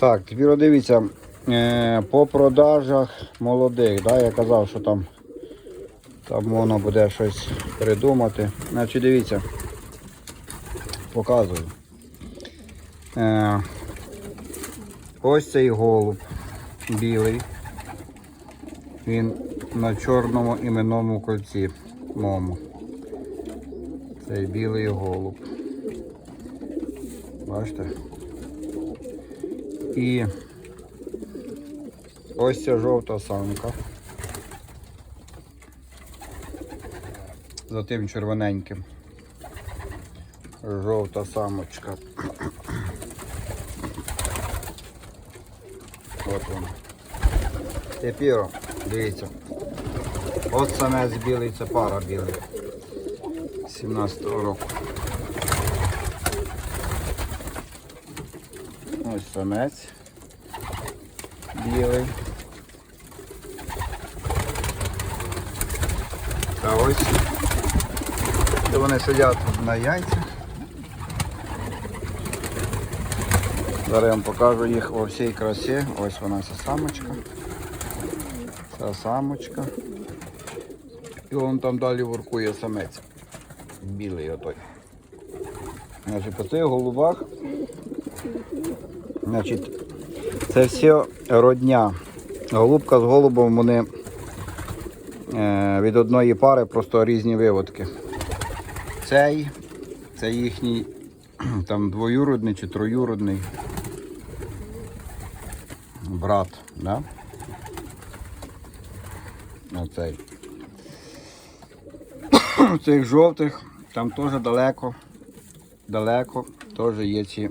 Так, тепер дивіться, е, по продажах молодих, да, я казав, що там, там можна буде щось придумати. Значить, дивіться, показую. Е, ось цей голуб білий. Він на чорному іменному кольці моєму. Цей білий голуб. Бачите? І ось ця жовта самка. За тим червоненьким. Жовта самочка. От вона. Тепер, дивіться. От самець білий, це пара білий. 17-го року. Ось самець білий. А ось де вони сидять на яйцях. Зараз я вам покажу їх во всій красі. Ось вона ця самочка. Ця самочка. І вон там далі воркує самець. Білий отой. Значить, по цих голубах Значить, це все родня. Голубка з голубом вони е, від одної пари просто різні виводки. Цей, це їхній там двоюродний чи троюродний брат. Да? Оцей. Цих жовтих там теж далеко, далеко теж є ці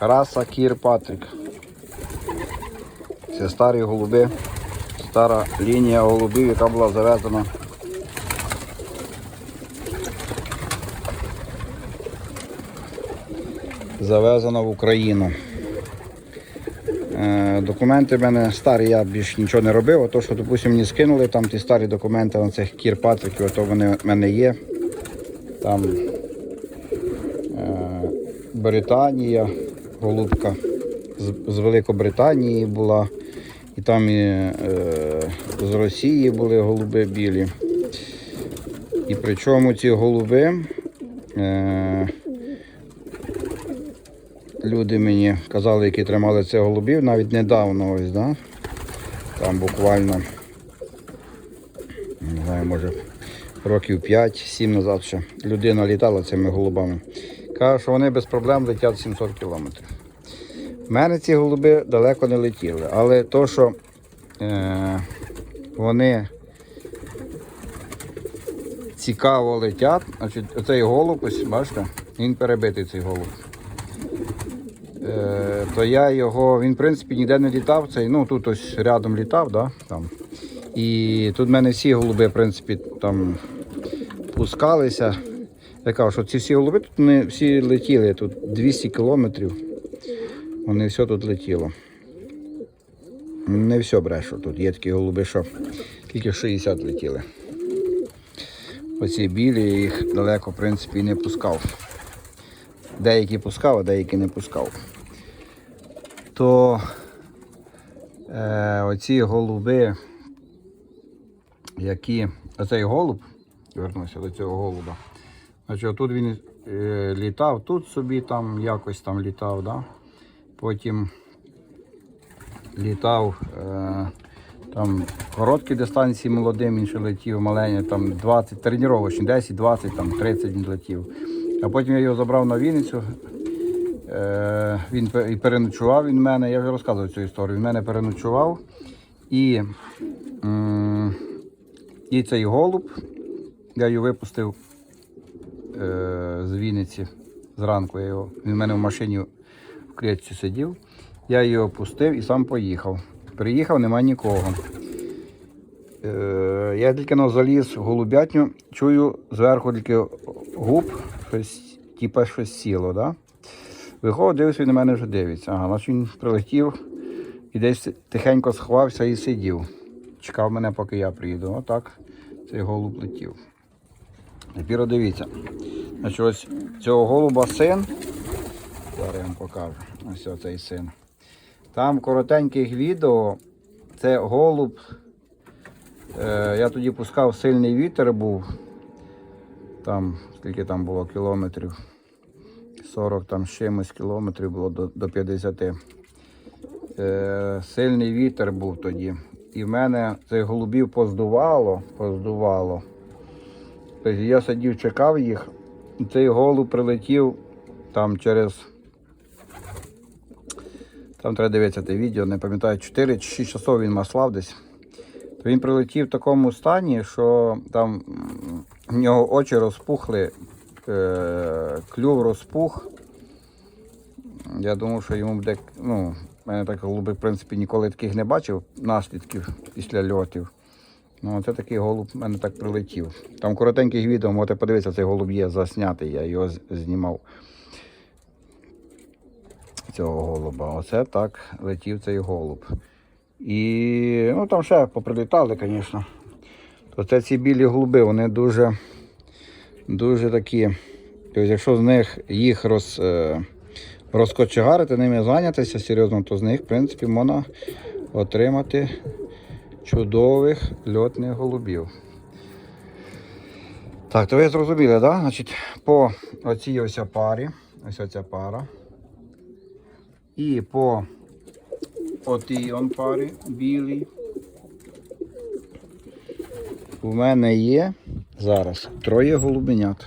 Раса Кір Патрік. Це старі голуби, стара лінія голубів, яка була завезена. Завезена в Україну. Е, Документи в мене старі, я більш нічого не робив, а то, що, допустимо, мені скинули там ті старі документи на цих Кір Патриків, то вони в мене є. Там е, Британія, голубка з, Великобританії була, і там і, е, з Росії були голуби білі. І причому ці голуби е, люди мені казали, які тримали цих голубів, навіть недавно ось, да? там буквально, не знаю, може років 5-7 назад ще людина літала цими голубами. Каже, що вони без проблем летять 700 кілометрів. У мене ці голуби далеко не летіли, але то, що е, вони цікаво летять, значить оцей голуб, ось бачите, він перебитий цей голуб. Е, то я його, він в принципі ніде не літав, цей, ну тут ось рядом літав, да, там. І тут в мене всі голуби, в принципі, там пускалися. Я кажу, що ці всі голуби тут вони всі летіли, тут 200 кілометрів. Вони все тут летіло. Не все брешу, тут є такі голуби, що тільки 60 летіли. Оці білі їх далеко, в принципі, і не пускав. Деякі пускав, а деякі не пускав. То е, оці голуби, які. Оцей голуб, вернуся до цього голуба. Значить, тут він е, літав, тут собі там якось там літав, да? потім літав е, там короткі дистанції молодим, він ще летів, маленький, там 20, тренувачні, 10, 20, там 30 він летів. А потім я його забрав на Вінницю. Е, він переночував він мене, я вже розказував цю історію. Він мене переночував і, і цей голуб, я його випустив з Вінниці зранку. Я його, він в мене в машині в клітці сидів. Я його пустив і сам поїхав. Приїхав, нема нікого. Е, я тільки но заліз в голубятню, чую зверху тільки губ, щось, типа щось сіло. Да? Виходить, дивився, він на мене вже дивиться. Ага, значить він прилетів і десь тихенько сховався і сидів. Чекав мене, поки я приїду. Отак цей голуб летів. Тепер дивіться. Значить, ось цього голуба син. Зараз я вам покажу. Ось цей син. Там коротеньких відео. Це голуб. Е, я тоді пускав сильний вітер був. Там, скільки там було кілометрів. 40 там чимось кілометрів було до, до 50. Е, сильний вітер був тоді. І в мене цих голубів поздувало, поздувало. Тобто я сидів, чекав їх, і цей голуб прилетів там через. Там треба дивитися те відео, не пам'ятаю, 4 чи 6 часов він маслав десь. То він прилетів в такому стані, що там в нього очі розпухли, е, клюв розпух. Я думав, що йому буде. Ну, в мене так голуби, в принципі, ніколи таких не бачив наслідків після льотів. Ну, це такий голуб в мене так прилетів. Там коротеньких відео, можете подивитися, цей голуб є заснятий, я його знімав. Цього голуба. Оце так летів цей голуб. І ну, там ще поприлітали, звісно. То це ці білі голуби, вони дуже, дуже такі. Тобто, якщо з них їх роз, е, розкочегарити, ними зайнятися серйозно, то з них, в принципі, можна отримати чудових льотних голубів. Так, то ви зрозуміли? Да? Значить, по оцій ось парі, ось оця пара. І по отій он парі білій. У мене є зараз троє голубенят.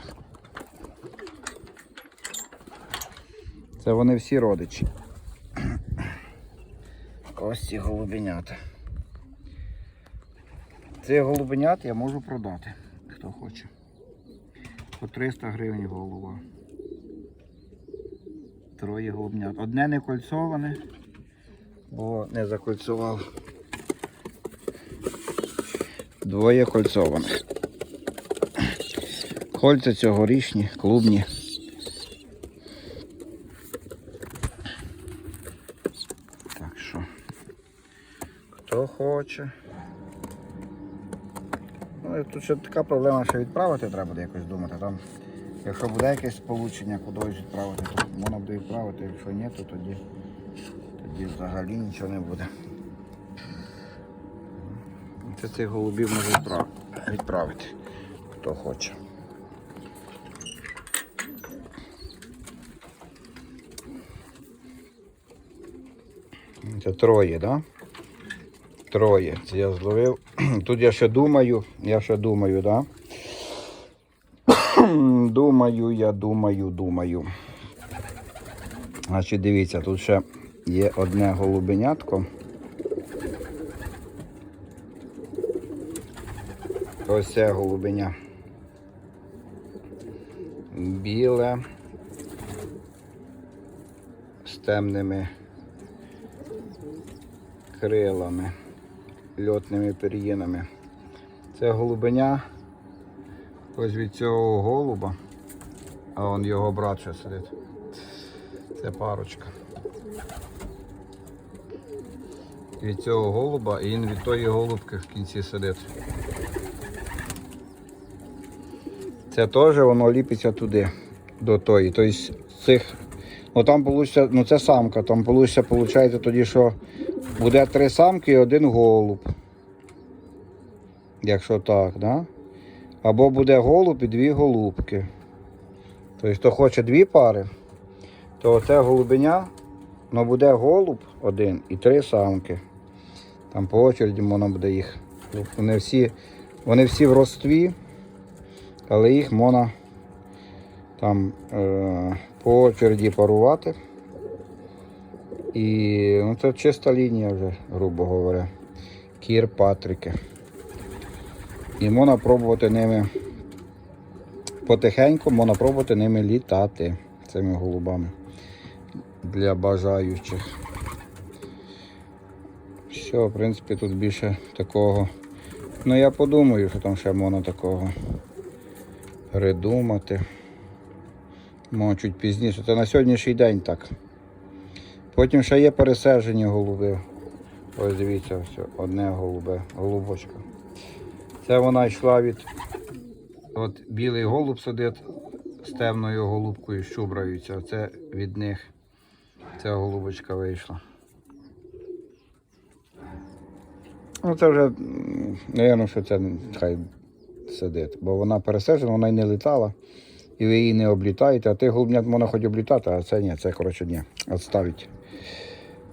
Це вони всі родичі. Ось ці голубенята. Цих голубенят я можу продати, хто хоче. По 300 гривень голуба. Троє голубнят. Одне не кольцоване, бо не закольцував. Двоє кольцованих. Кольця цьогорічні, клубні. Так що, хто хоче. Ну, тут ще така проблема, що відправити треба буде якось думати. Там, якщо буде якесь сполучення кудись відправити, то можна буде відправити, якщо ні, то тоді, тоді взагалі нічого не буде. Це цих голубів може відправити, хто хоче. Це троє, так? Да? Троє. Це я зловив. Тут я ще думаю, я ще думаю, да? думаю, я думаю, думаю. Значить, дивіться, тут ще є одне голубенятко. Ось це голубеня. Біле з темними крилами, льотними пір'їнами. Це голубеня ось від цього голуба, а он його брат ще сидить. Це парочка. Від цього голуба і він від тої голубки в кінці сидить. Це теж воно ліпиться туди, до тої. Тобто з цих. Ну там получиться, ну це самка, там получиться, виходить тоді, що буде три самки і один голуб. Якщо так, да? Або буде голуб і дві голубки. Тобто, хто хоче дві пари, то це голубеня, ну буде голуб один і три самки. Там по очереді можна буде їх. Вони всі, вони всі в ростві, але їх можна там е, по очереді парувати. І ну, це чиста лінія вже, грубо говоря. Кір Патрики. І можна пробувати ними потихеньку, можна пробувати ними літати цими голубами для бажаючих. Все, в принципі, тут більше такого. Ну я подумаю, що там ще можна такого придумати. Може чуть пізніше. Це на сьогоднішній день так. Потім ще є пересаджені голуби. Ось дивіться, все, одне голубе, голубочка. Це вона йшла від. От білий голуб сидить з темною голубкою, щубраються. Оце від них ця голубочка вийшла. Ну це вже, мабуть, що це хай сидить, бо вона пересаджена, вона й не літала, і ви її не облітаєте, а ти голубнят можна хоч облітати, а це ні, це коротше ні. Отставить.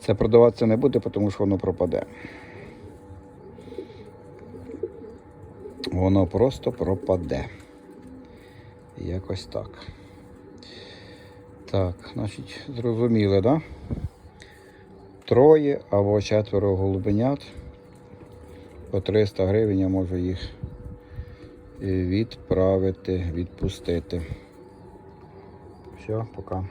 Це продаватися не буде, тому що воно пропаде. Воно просто пропаде. Якось так. Так, значить, зрозуміли, да? Троє або четверо голубенят. По 300 гривень я можу їх відправити, відпустити. Все, пока.